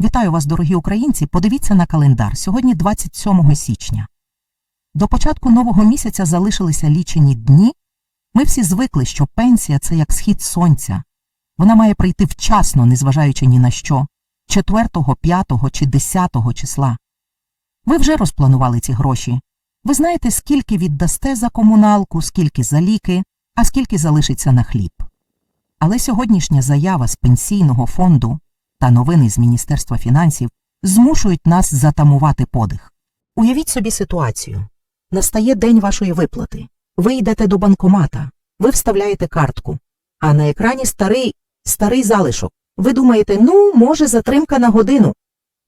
Вітаю вас, дорогі українці. Подивіться на календар. Сьогодні 27 січня. До початку нового місяця залишилися лічені дні. Ми всі звикли, що пенсія це як схід сонця. Вона має прийти вчасно, незважаючи ні на що 4, 5 чи 10 числа. Ви вже розпланували ці гроші. Ви знаєте, скільки віддасте за комуналку, скільки за ліки, а скільки залишиться на хліб. Але сьогоднішня заява з пенсійного фонду та новини з Міністерства фінансів змушують нас затамувати подих. Уявіть собі ситуацію. Настає день вашої виплати. Ви йдете до банкомата, ви вставляєте картку, а на екрані старий, старий залишок. Ви думаєте, ну, може, затримка на годину.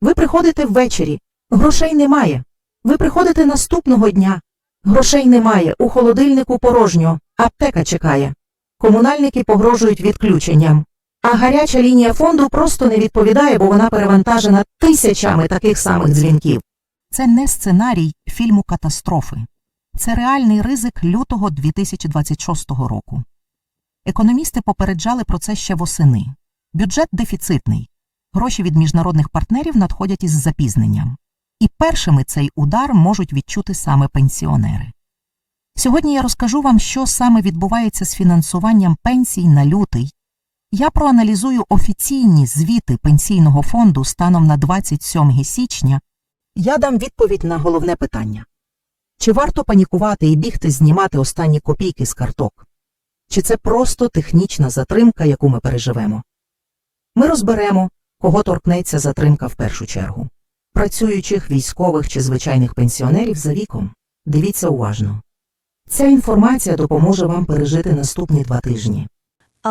Ви приходите ввечері, грошей немає. Ви приходите наступного дня. Грошей немає, у холодильнику порожньо, аптека чекає. Комунальники погрожують відключенням. А гаряча лінія фонду просто не відповідає, бо вона перевантажена тисячами таких самих дзвінків. Це не сценарій фільму Катастрофи. Це реальний ризик лютого 2026 року. Економісти попереджали про це ще восени. Бюджет дефіцитний. Гроші від міжнародних партнерів надходять із запізненням. І першими цей удар можуть відчути саме пенсіонери. Сьогодні я розкажу вам, що саме відбувається з фінансуванням пенсій на лютий. Я проаналізую офіційні звіти пенсійного фонду станом на 27 січня. Я дам відповідь на головне питання. Чи варто панікувати і бігти знімати останні копійки з карток? Чи це просто технічна затримка, яку ми переживемо? Ми розберемо, кого торкнеться затримка в першу чергу працюючих, військових чи звичайних пенсіонерів за віком. Дивіться уважно. Ця інформація допоможе вам пережити наступні два тижні.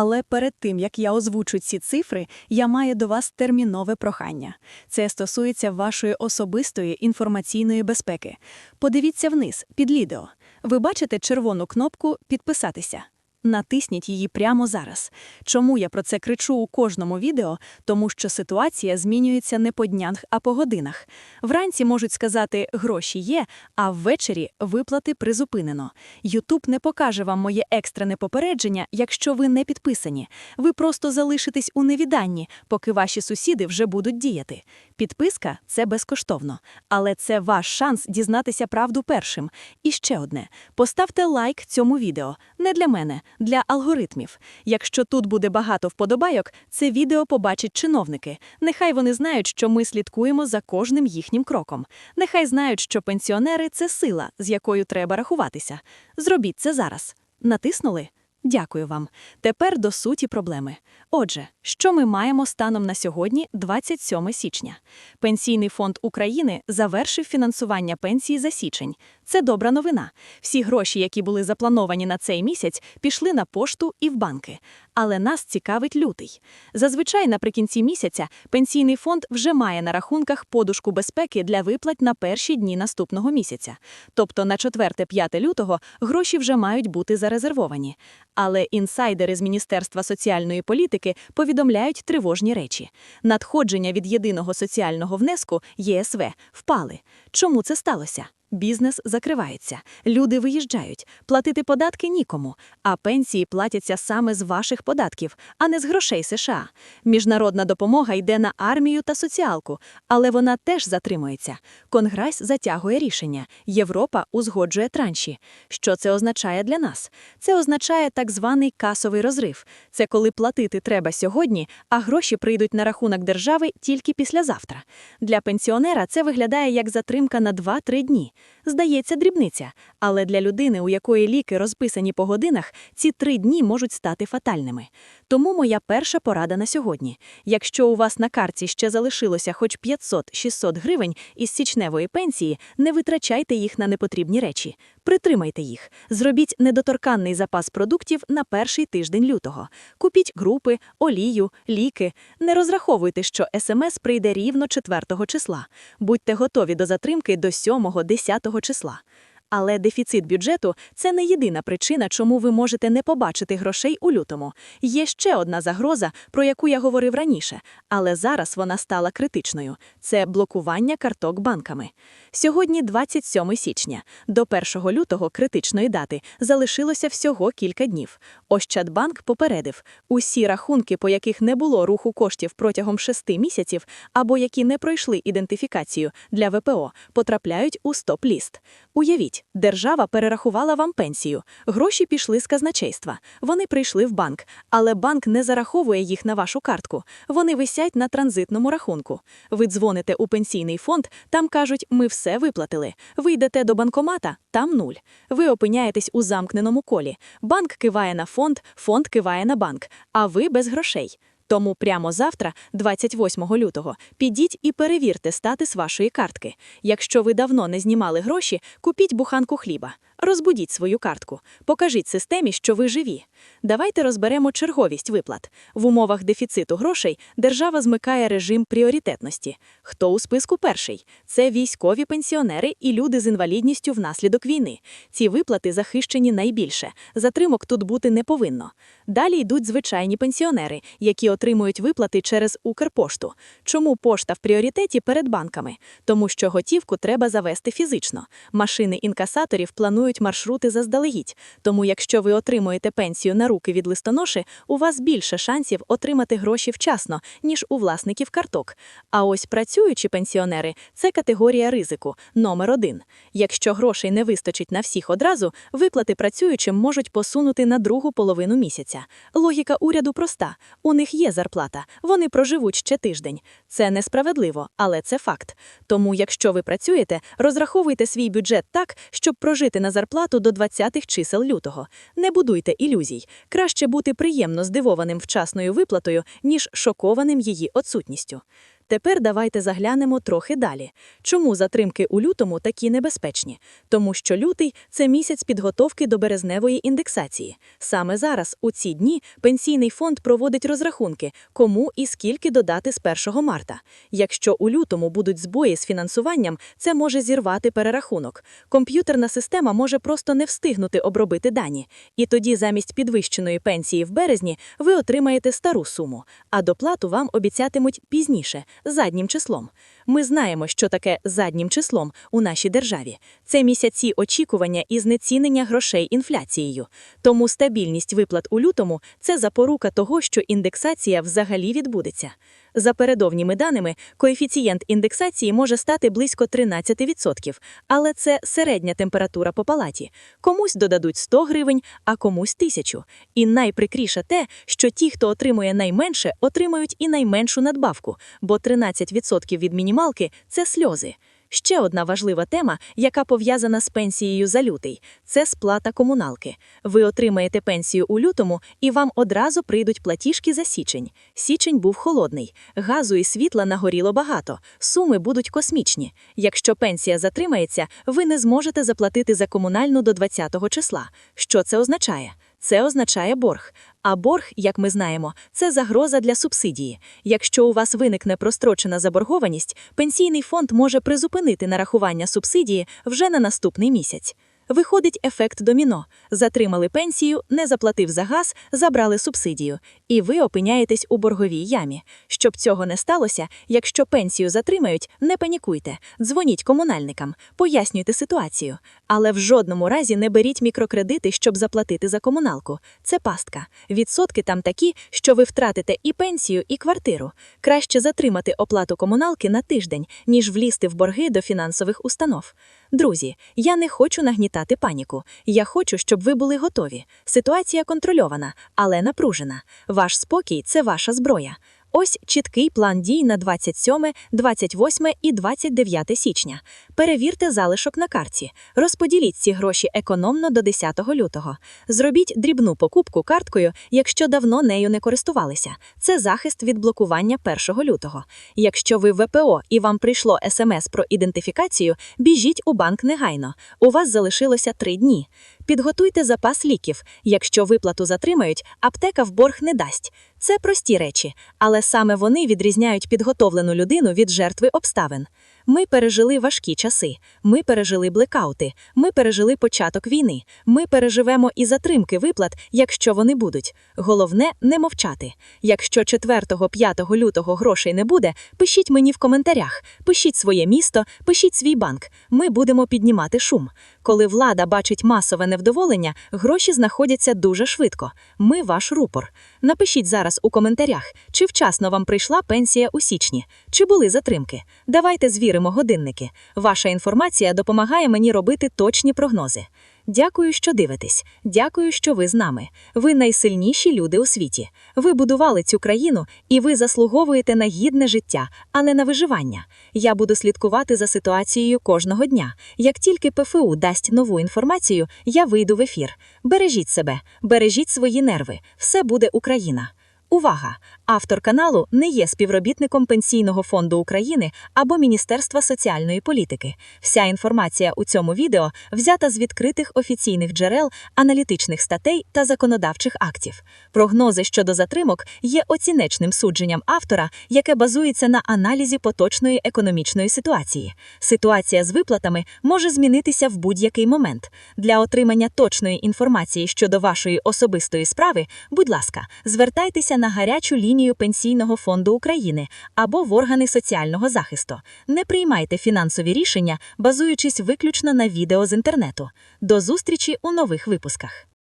Але перед тим, як я озвучу ці цифри, я маю до вас термінове прохання. Це стосується вашої особистої інформаційної безпеки. Подивіться вниз, під відео. Ви бачите червону кнопку «Підписатися». Натисніть її прямо зараз. Чому я про це кричу у кожному відео? Тому що ситуація змінюється не по днях, а по годинах. Вранці можуть сказати «гроші є», а ввечері виплати призупинено. Ютуб не покаже вам моє екстрене попередження, якщо ви не підписані. Ви просто залишитесь у невіданні, поки ваші сусіди вже будуть діяти. Підписка це безкоштовно, але це ваш шанс дізнатися правду першим. І ще одне: поставте лайк цьому відео. Не для мене, для алгоритмів. Якщо тут буде багато вподобайок, це відео побачать чиновники. Нехай вони знають, що ми слідкуємо за кожним їхнім кроком. Нехай знають, що пенсіонери це сила, з якою треба рахуватися. Зробіть це зараз. Натиснули? Дякую вам. Тепер до суті проблеми. Отже, що ми маємо станом на сьогодні, 27 січня? Пенсійний фонд України завершив фінансування пенсії за січень. Це добра новина. Всі гроші, які були заплановані на цей місяць, пішли на пошту і в банки. Але нас цікавить лютий. Зазвичай наприкінці місяця пенсійний фонд вже має на рахунках подушку безпеки для виплат на перші дні наступного місяця. Тобто на 4-5 лютого гроші вже мають бути зарезервовані. Але інсайдери з Міністерства соціальної політики повідомляють тривожні речі. Надходження від єдиного соціального внеску ЄСВ впали. Чому це сталося? Бізнес закривається, люди виїжджають, платити податки нікому, а пенсії платяться саме з ваших податків, а не з грошей США. Міжнародна допомога йде на армію та соціалку, але вона теж затримується. Конгрес затягує рішення, Європа узгоджує транші. Що це означає для нас? Це означає так званий касовий розрив. Це коли платити треба сьогодні, а гроші прийдуть на рахунок держави тільки післязавтра. Для пенсіонера це виглядає як затримка на 2-3 дні. Здається, дрібниця, але для людини, у якої ліки розписані по годинах, ці три дні можуть стати фатальними. Тому моя перша порада на сьогодні. Якщо у вас на карті ще залишилося хоч 500-600 гривень із січневої пенсії, не витрачайте їх на непотрібні речі. Притримайте їх. Зробіть недоторканний запас продуктів на перший тиждень лютого. Купіть групи, олію, ліки. Не розраховуйте, що СМС прийде рівно 4 числа. Будьте готові до затримки до 7-10 числа. Але дефіцит бюджету це не єдина причина, чому ви можете не побачити грошей у лютому. Є ще одна загроза, про яку я говорив раніше, але зараз вона стала критичною. Це блокування карток банками. Сьогодні 27 січня. До 1 лютого критичної дати залишилося всього кілька днів. Ощадбанк попередив, усі рахунки, по яких не було руху коштів протягом шести місяців, або які не пройшли ідентифікацію для ВПО, потрапляють у стоп-ліст. Уявіть, держава перерахувала вам пенсію, гроші пішли з казначейства, вони прийшли в банк, але банк не зараховує їх на вашу картку. Вони висять на транзитному рахунку. Ви дзвоните у пенсійний фонд, там кажуть, ми все виплатили. Ви йдете до банкомата, там нуль. Ви опиняєтесь у замкненому колі. Банк киває на фонд, фонд киває на банк, а ви без грошей. Тому прямо завтра, 28 лютого, підіть і перевірте статус вашої картки. Якщо ви давно не знімали гроші, купіть буханку хліба, розбудіть свою картку, покажіть системі, що ви живі. Давайте розберемо черговість виплат. В умовах дефіциту грошей держава змикає режим пріоритетності. Хто у списку перший? Це військові пенсіонери і люди з інвалідністю внаслідок війни. Ці виплати захищені найбільше. Затримок тут бути не повинно. Далі йдуть звичайні пенсіонери, які отримують виплати через Укрпошту. Чому пошта в пріоритеті перед банками? Тому що готівку треба завести фізично. Машини інкасаторів планують маршрути заздалегідь. Тому, якщо ви отримуєте пенсію на руки від листоноші, у вас більше шансів отримати гроші вчасно, ніж у власників карток. А ось працюючі пенсіонери це категорія ризику номер один. Якщо грошей не вистачить на всіх одразу, виплати працюючим можуть посунути на другу половину місяця. Логіка уряду проста: у них є зарплата, вони проживуть ще тиждень. Це несправедливо, але це факт. Тому, якщо ви працюєте, розраховуйте свій бюджет так, щоб прожити на зарплату до 20-х чисел лютого. Не будуйте ілюзій. Краще бути приємно здивованим вчасною виплатою, ніж шокованим її отсутністю. Тепер давайте заглянемо трохи далі. Чому затримки у лютому такі небезпечні? Тому що лютий це місяць підготовки до березневої індексації. Саме зараз, у ці дні, пенсійний фонд проводить розрахунки, кому і скільки додати з 1 марта. Якщо у лютому будуть збої з фінансуванням, це може зірвати перерахунок. Комп'ютерна система може просто не встигнути обробити дані. І тоді замість підвищеної пенсії в березні ви отримаєте стару суму, а доплату вам обіцятимуть пізніше заднім числом. Ми знаємо, що таке заднім числом у нашій державі. Це місяці очікування і знецінення грошей інфляцією. Тому стабільність виплат у лютому це запорука того, що індексація взагалі відбудеться. За передовніми даними, коефіцієнт індексації може стати близько 13%, але це середня температура по палаті. Комусь додадуть 100 гривень, а комусь 1000. І найприкріше те, що ті, хто отримує найменше, отримають і найменшу надбавку, бо 13% від мінімалки це сльози. Ще одна важлива тема, яка пов'язана з пенсією за лютий це сплата комуналки. Ви отримаєте пенсію у лютому, і вам одразу прийдуть платіжки за січень. Січень був холодний, газу і світла нагоріло багато, суми будуть космічні. Якщо пенсія затримається, ви не зможете заплатити за комунальну до 20-го числа. Що це означає? Це означає борг. А борг, як ми знаємо, це загроза для субсидії. Якщо у вас виникне прострочена заборгованість, пенсійний фонд може призупинити нарахування субсидії вже на наступний місяць. Виходить ефект доміно. Затримали пенсію, не заплатив за газ, забрали субсидію. І ви опиняєтесь у борговій ямі. Щоб цього не сталося, якщо пенсію затримають, не панікуйте, дзвоніть комунальникам, пояснюйте ситуацію. Але в жодному разі не беріть мікрокредити, щоб заплатити за комуналку. Це пастка. Відсотки там такі, що ви втратите і пенсію, і квартиру. Краще затримати оплату комуналки на тиждень, ніж влізти в борги до фінансових установ. Друзі, я не хочу нагнітати паніку. Я хочу, щоб ви були готові. Ситуація контрольована, але напружена. Ваш спокій це ваша зброя. Ось чіткий план дій на 27, 28 і 29 січня. Перевірте залишок на карті. Розподіліть ці гроші економно до 10 лютого. Зробіть дрібну покупку карткою, якщо давно нею не користувалися. Це захист від блокування 1 лютого. Якщо ви ВПО і вам прийшло смс про ідентифікацію, біжіть у банк негайно. У вас залишилося три дні. Підготуйте запас ліків. Якщо виплату затримають, аптека в борг не дасть. Це прості речі, але саме вони відрізняють підготовлену людину від жертви обставин. Ми пережили важкі часи, ми пережили блекаути, ми пережили початок війни, ми переживемо і затримки виплат, якщо вони будуть. Головне не мовчати. Якщо 4-5 лютого грошей не буде, пишіть мені в коментарях, пишіть своє місто, пишіть свій банк. Ми будемо піднімати шум. Коли влада бачить масове невдоволення, гроші знаходяться дуже швидко. Ми ваш рупор. Напишіть зараз у коментарях, чи вчасно вам прийшла пенсія у січні, чи були затримки. Давайте звіримо годинники. Ваша інформація допомагає мені робити точні прогнози. Дякую, що дивитесь. Дякую, що ви з нами. Ви найсильніші люди у світі. Ви будували цю країну, і ви заслуговуєте на гідне життя, а не на виживання. Я буду слідкувати за ситуацією кожного дня. Як тільки ПФУ дасть нову інформацію, я вийду в ефір. Бережіть себе, бережіть свої нерви. Все буде Україна. Увага! Автор каналу не є співробітником Пенсійного фонду України або Міністерства соціальної політики. Вся інформація у цьому відео взята з відкритих офіційних джерел, аналітичних статей та законодавчих актів. Прогнози щодо затримок є оцінечним судженням автора, яке базується на аналізі поточної економічної ситуації. Ситуація з виплатами може змінитися в будь-який момент. Для отримання точної інформації щодо вашої особистої справи, будь ласка, звертайтеся на гарячу лінію Пенсійного фонду України або в органи соціального захисту. Не приймайте фінансові рішення, базуючись виключно на відео з інтернету. До зустрічі у нових випусках.